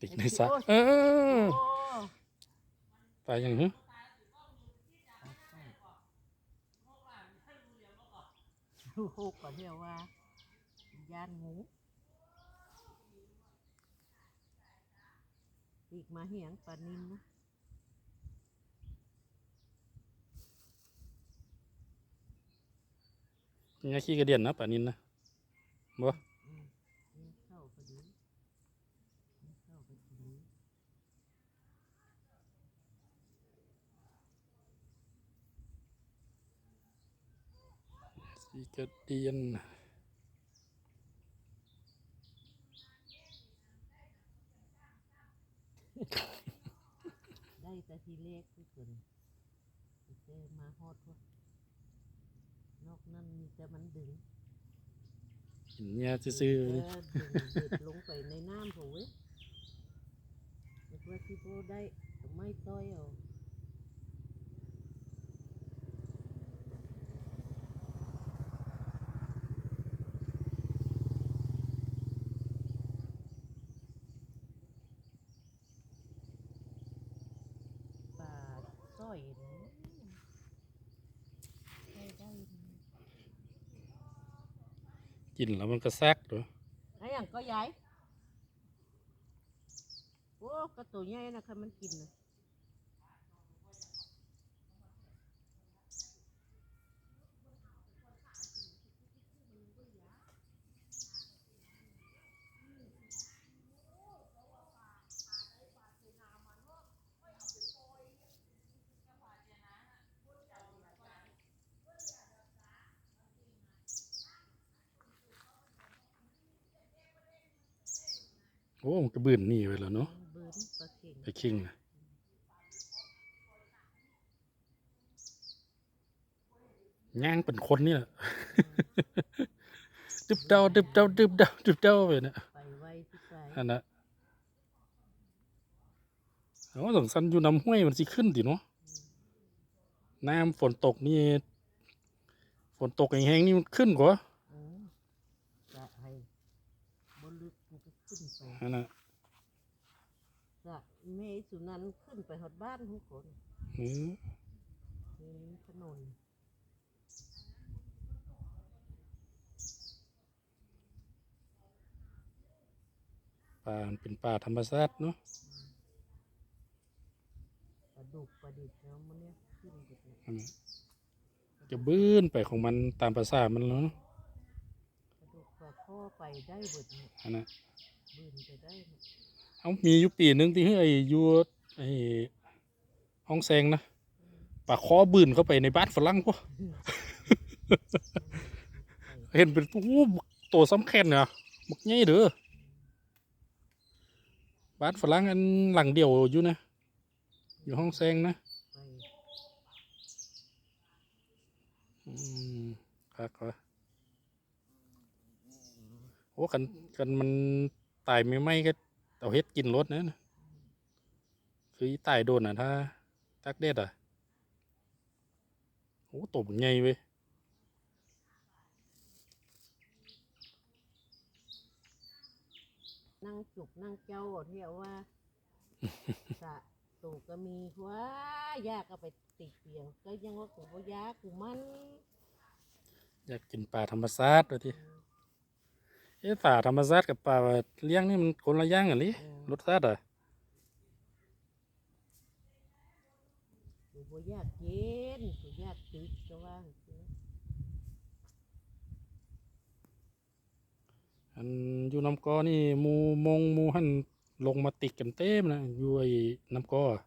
ติดในสระเออโอ้ไปยังฮึลูกก็เรียกว่าย่านงูอีกมาเหียงปลานินนะยังไงขี้กระเดียนนะป่านินนะบ่ อืมเนี่ยเข้าพอดีเนี่ยเข้าพอดี ขี้กระเดียนได้แต่ทีเล็กทุกคนเจอมาฮอดพวกนอกนั้นมีแต่มันดึงกินเนี่ยซื่อเออดึงเด็ดลงไปในน้ำผมเว้ยนึกว่าที่โบได้ก็ไม่ต้อยเอาปลาสร้อยนะได้ได้นะ ๆ กินแล้วมันก็แซกด้วไอ้อย่างก็ย้ายโอ้กระตูนใหญ่นะคะมันกินนะ โอ้มันกระบืนหนี่ไปแล้วเนาะเบิร์นปลาเข่งไปคิงนะย่างเป็นคนนี่แหละ ดึบเดาดึบเดาดึบเดาดึบเดาไปนะไปไวที่ไกลอันน่ะเอาสงสันอยู่น้ำห้วยมันสิขึ้นติเนาะน้ำฝนตกนี่ ฝนตกแห้งๆนี่มันขึ้นกว่า อืมจะให้บนลึกมันก็ ขึ้นไปอันน่ะจะเมสุนันขึ้นไปหอดบ้านทุกคนอืมมีถนนป่ามันเป็นป่าธรรมชาติเนาะปลาดุกปลาดิบแล้วมันเนี่ยขึ้นไปเลยอันน่ะจะบื้นไปของมันตามภาษามันแล้วเนาะปลาดุกปลาข้อไปได้เบิดเนี่ยอันน่ะบืนไปได้ เอามีอยู่ปีหนึงที่ไอ้ยูไอ้ห้องแซงนะป่าคอบืนเข้าไปในบ้านฝรั่งพวกเห็นเป็นโอ้ตัวสำคัญเนี่ยบักใหญ่เด้อบ้านฝรั่งอันหลังเดียวอยู่นะ อยู่ห้องแซงนะอืมครับครับโอ้กันกันมัน ตายไม่ไหมก็เอาเฮ็ดกินรถนะคืออีตายโดนอะถ้าตักเด็ดอะโอ้ตัวบักใหญ่เว้ยนั่งจุกนั่งเจ้าเที่ยวว่าสะตูก็มีว่ายากก็ไปติดเปียวก็ยังว่ากูว่ายากกูมัน อยากกินปลาธรรมชาติเลยที เอ๊ะปลาธรรมชาติกับปลาเลี้ยงนี่มันคนละอย่างกันลิเออรสชาติอะกูว่ายากเย็นกูยากติดก็ว่าอย่างนี้อันอยู่น้ำกอนี่หมูมงหมูหันลงมาติดกันเต็มนะอยู่ไอ้น้ำกออะ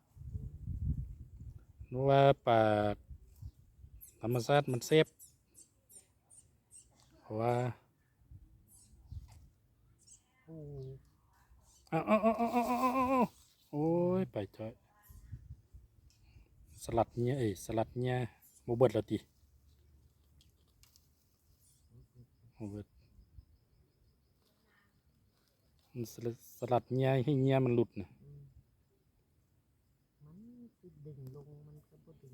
นึกว่าปลาธรรมชาติมันเซฟเพราะว่ากู อ้าวอ้าวอ้าวอ้าวอ้าวอ้าวอ้าโอ้ย ไปจอย สลัดเนี่ยเอ้สลัดเนี่ยโมเบิร์ตล้วติโมเบิร์ตสลัดเนี่ยให้เนี่ยมันหลุดนะ อืมมันคือดึงลงมันก็บ่ดึง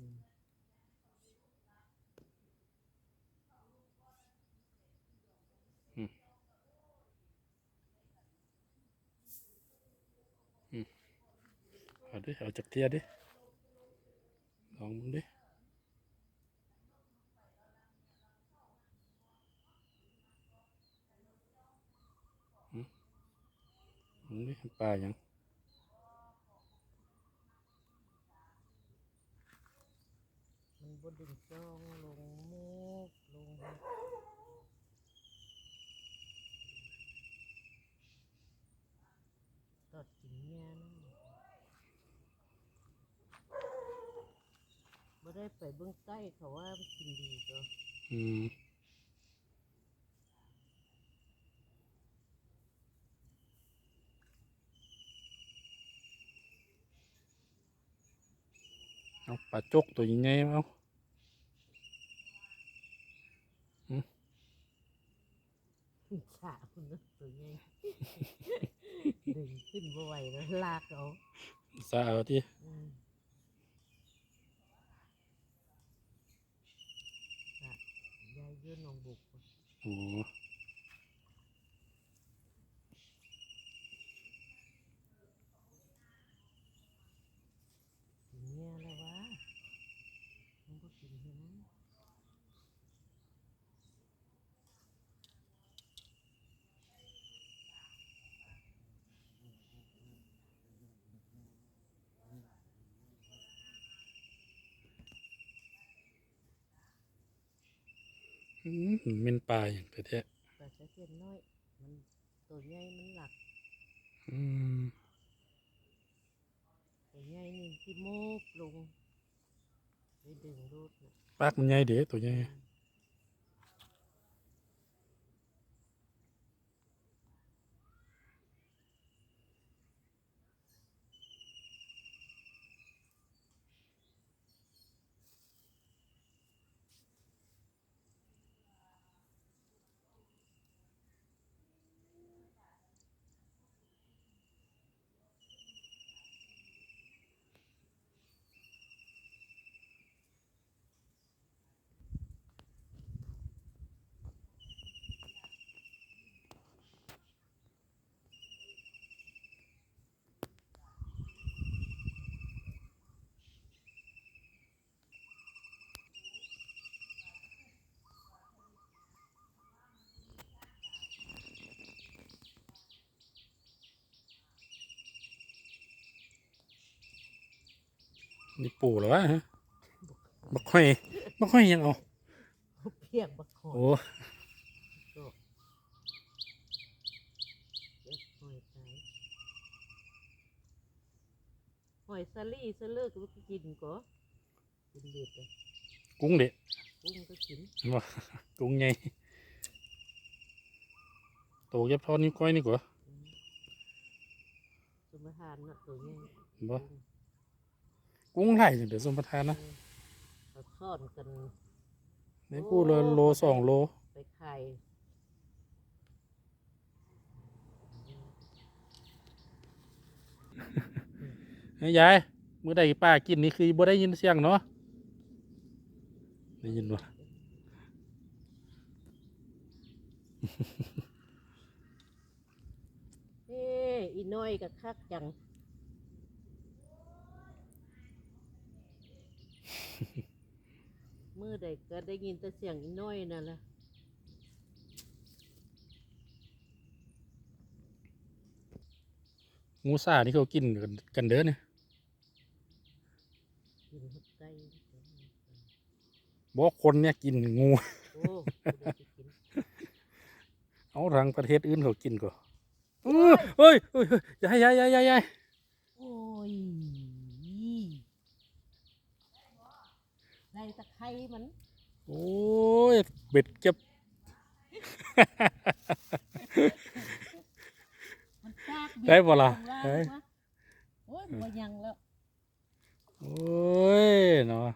เอาดิ เอาจากเทียดิ ลองมึงดิหึมึงดิปลาหยังมันบดึงจ้องลงมุกลง อดกินเนี่ยนะบ่ได้ไปเบื้องใต้เขาว่ามันกินดีก็อืมเอาปลาจกตัวใหญ่ๆเอาสาคุณนะตัวใหญ่ ดึงขึ้นบ่ไหวแล้วลากเอาสาเอาที่อืมสะยายยื่นลงบุก โอ้ กินเนี่ยแล้ววะมันก็กินใช่ไหม อื มเป็นปลาอย่างแท้แต่จะเทียนน้อย มันตัวใหญ่มันหลักๆอืมตัวใหญ่นี่ที่โมกลงไปดึงรูดนะปากมันใหญ่เด้ตัวใหญ่ นี่ปูเหรอวะฮะบักค่อยบักค่อยยังเอาเพียกบักหอยโอ้โตเจ็บหอยตายหอยสลี่สเลิกก็กินก็กินเด็ดเลยกุ้งเด็กุ้งก็กินว่ากุ้งใหญ่โตเย็บทอดนิ้วก้อยนี่กว่าอืมสมทานเนาะตัวใหญ่บ่ กุ้งไหลจังเดี๋ยวสมประทานนะเขาซ่อนกันในพูดเลยโลสองโลไปขายเฮ้ยยายเมื่อใดป้ากินนี่คือบ่ได้ยินเสียงเนาะได้ยินบ่เอ้อีน้อยกับคักจัง อใดก็ได้ยินแต่เสียงอีน้อยนั่นแหละงูซ่านี่เขากินกันกันเด้อเนี่ยกินหัวใจบอกคนเนี่ยกินงู โอ้บ่ได้ไปกินเอาทางประเทศอื่นเขากินก็เอ้ยเฮ้ยเฮ้ยเฮ้ยยายยายยายยายยาย โอ้ย ได้ตะไคร้มันโอ้ยเบ็ดเก็บมันซากเบ็ได้บ่ล่ะของเราเฮ้ยวะโอ้ยบ่ยังแล้วโอ้ยเนาะ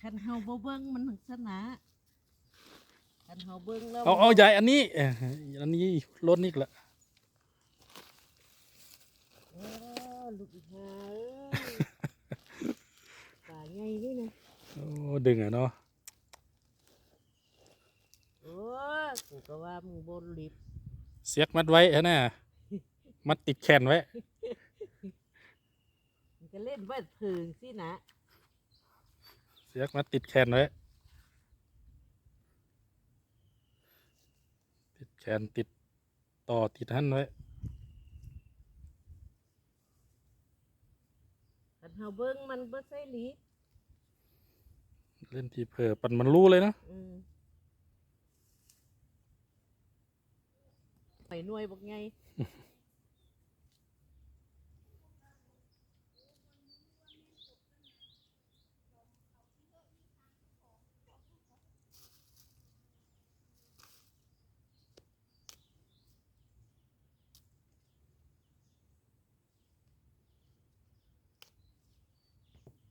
คันเฮาบ่เบิ่งมันถึงสนะคันเฮาเบิ่งแล้วเอาเอายายอันนี้เอ่ออันนี้รถนี่ละ เออลูกอีหาเอ้ยป่า ใหญ่นี่นะโอ้ดึงอะเนาะโอ้ยกูก็ว่ามึงบ่รีบเสียกมัดไว้ฮะน่ะมัดติดแขนไว้เล่นเบิดพึงสินะเสียกมาติดแขนไว้ติดแขนติดต่อติดหันไว้คันเฮาเบิ่งมันบ่ใช่หลี เล่นทีเผลอปันมันรู้เลยนะอืมไปหน่วยบักไง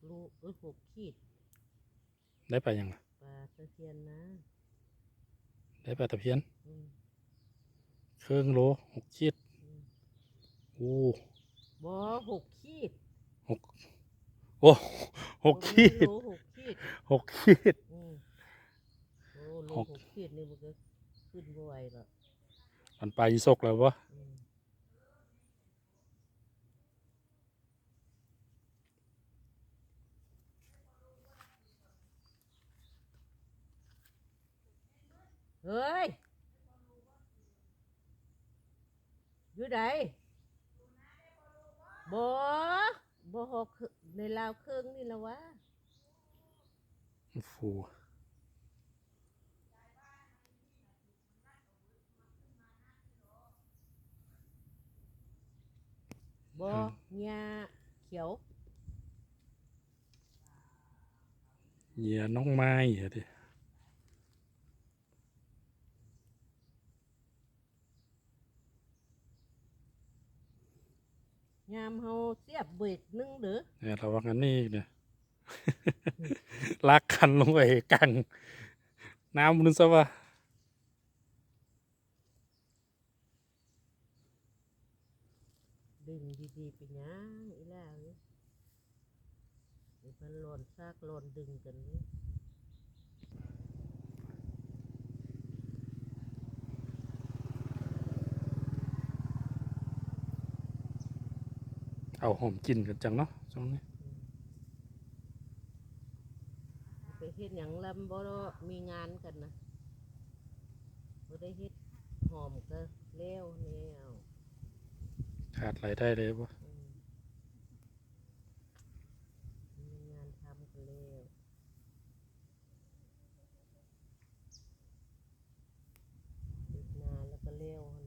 ลูกเอ้หกขีด ได้ไปยังล่ะปลาตะเพียนนะได้ปลาตะเพียนอืมเครื่องโลหกขีดอืมโอ้บ่หกขีดหกโอ้หกขีดโลหกขีดหกขีดอืมโอ้โลหกหกขีดนี่มันก็ขึ้นบ่ไหวหรอกมันปลายีสกแล้ววะ อืมเฮ้ยอยู่ไหนบ่บ่หกในลาวเครื่องนี่ละวะฟูบ่หญ้าเขียวเหยียน้องไม้เหรอดิ ยามเฮาเสียบเบรกหนึงเด้อเนี่ยระวังอันนี้อีกเนี่ยลากคันลงไปกลางน้ำนึกซะว่าดึงดีๆไปหยังอีหล่าเอ้ยเดี๋ยวมันหล่นซากหล่นดึงกันนี่ เอาหอมกลิ่นกันจังเนาะช่วงนี้ไปเฮ็ดหยังลำบ่มีงานกันนะบ่ได้เฮ็ดหอมก็เล้วแนวขาดรายได้เลยบ่มีงานทำก็เร็ดนาแล้วก็แล้ว